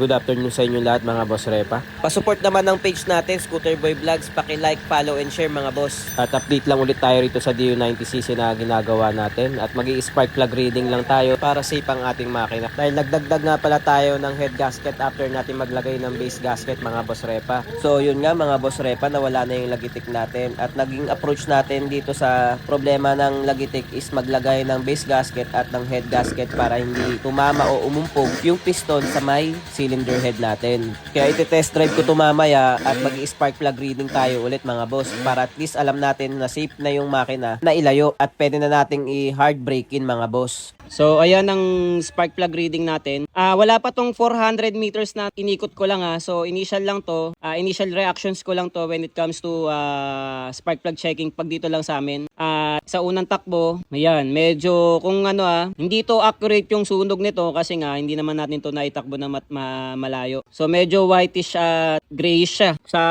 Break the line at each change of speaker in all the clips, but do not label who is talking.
Good afternoon sa inyo lahat mga boss repa. Pasupport naman ng page natin, Scooter Boy Vlogs. Paki-like, follow, and share mga boss. At update lang ulit tayo rito sa DU90cc na ginagawa natin. At mag spark plug reading lang tayo para safe ang ating makina. Dahil nagdagdag nga pala tayo ng head gasket after natin maglagay ng base gasket mga boss repa. So yun nga mga boss repa, nawala na yung lagitik natin. At naging approach natin dito sa problema ng lagitik is maglagay ng base gasket at ng head gasket para hindi tumama o umumpog yung piston sa may cylinder head natin. Kaya iti-test drive ko to mamaya at mag spark plug reading tayo ulit mga boss para at least alam natin na safe na yung makina na ilayo at pwede na nating i-hard brake in mga boss. So ayan ang spark plug reading natin. Ah wala pa tong 400 meters na inikot ko lang ha. So initial lang to. Ah, initial reactions ko lang to when it comes to ah, spark plug checking pag dito lang sa amin. Ah, sa unang takbo, ayan, medyo kung ano ah, hindi to accurate yung sunog nito kasi nga hindi naman natin to naitakbo na mat, ma- malayo. So medyo whitish at grayish siya. Sa,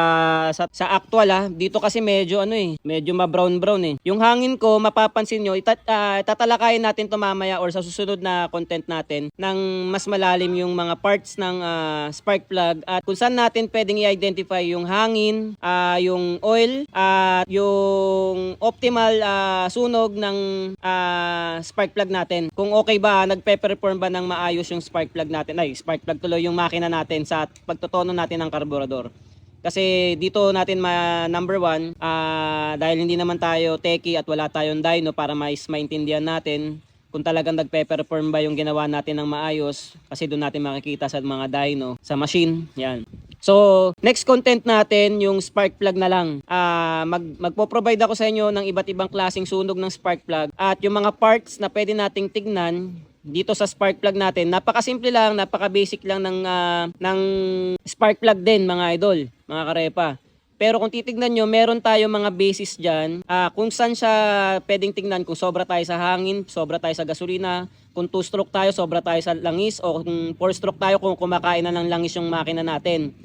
sa sa actual ah, dito kasi medyo ano eh, medyo ma-brown brown eh. Yung hangin ko, mapapansin nyo, itat, ah, tatalakayin natin to mamaya or sa susunod na content natin ng mas malalim yung mga parts ng ah, spark plug at kung saan natin pwedeng i-identify yung hangin, ah, yung oil at yung optimal ah, sunog ng ah, spark plug natin. Kung okay ba, nagpe-perform ba ng maayos yung spark plug natin. Ay, spark plug tuloy yung makina natin sa pagtotono natin ng karburador. Kasi dito natin ma number one, ah, dahil hindi naman tayo techie at wala tayong dyno para mais maintindihan natin kung talagang nagpe-perform ba yung ginawa natin ng maayos kasi doon natin makikita sa mga dyno sa machine yan so next content natin yung spark plug na lang Ah, mag magpo-provide ako sa inyo ng iba't ibang klaseng sunog ng spark plug at yung mga parts na pwede nating tignan dito sa spark plug natin napakasimple lang napaka-basic lang ng ah, ng spark plug din mga idol mga karepa pero kung titignan nyo, meron tayo mga basis dyan. ah, kung saan siya pwedeng tignan, kung sobra tayo sa hangin, sobra tayo sa gasolina, kung 2 stroke tayo, sobra tayo sa langis, o kung 4 stroke tayo, kung kumakain na ng langis yung makina natin.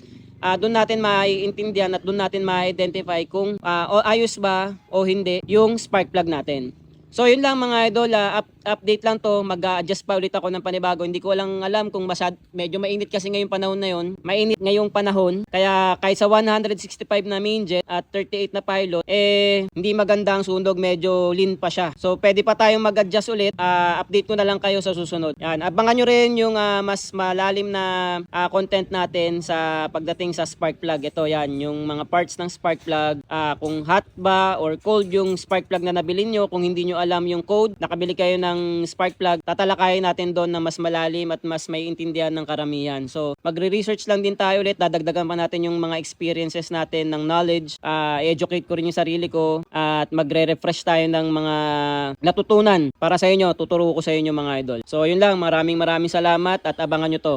Ah, doon natin maiintindihan at doon natin ma-identify kung o ayos ba o hindi yung spark plug natin. So yun lang mga idol, ah, up- update lang to, mag-adjust pa ulit ako ng panibago. Hindi ko lang alam kung masyad, medyo mainit kasi ngayong panahon na yun. Mainit ngayong panahon, kaya kahit sa 165 na main jet at 38 na pilot, eh hindi maganda ang sunog, medyo lean pa siya. So pwede pa tayong mag-adjust ulit, Ah, update ko na lang kayo sa susunod. Yan, abangan nyo rin yung ah, mas malalim na ah, content natin sa pagdating sa spark plug. Ito yan, yung mga parts ng spark plug, ah, kung hot ba or cold yung spark plug na nabili nyo, kung hindi nyo alam yung code, nakabili kayo ng spark plug, tatalakayin natin doon na mas malalim at mas may intindihan ng karamihan. So, magre-research lang din tayo ulit, dadagdagan pa natin yung mga experiences natin ng knowledge, ah, educate ko rin yung sarili ko, at magre-refresh tayo ng mga natutunan para sa inyo, tuturo ko sa inyo mga idol. So, yun lang, maraming maraming salamat at abangan nyo to.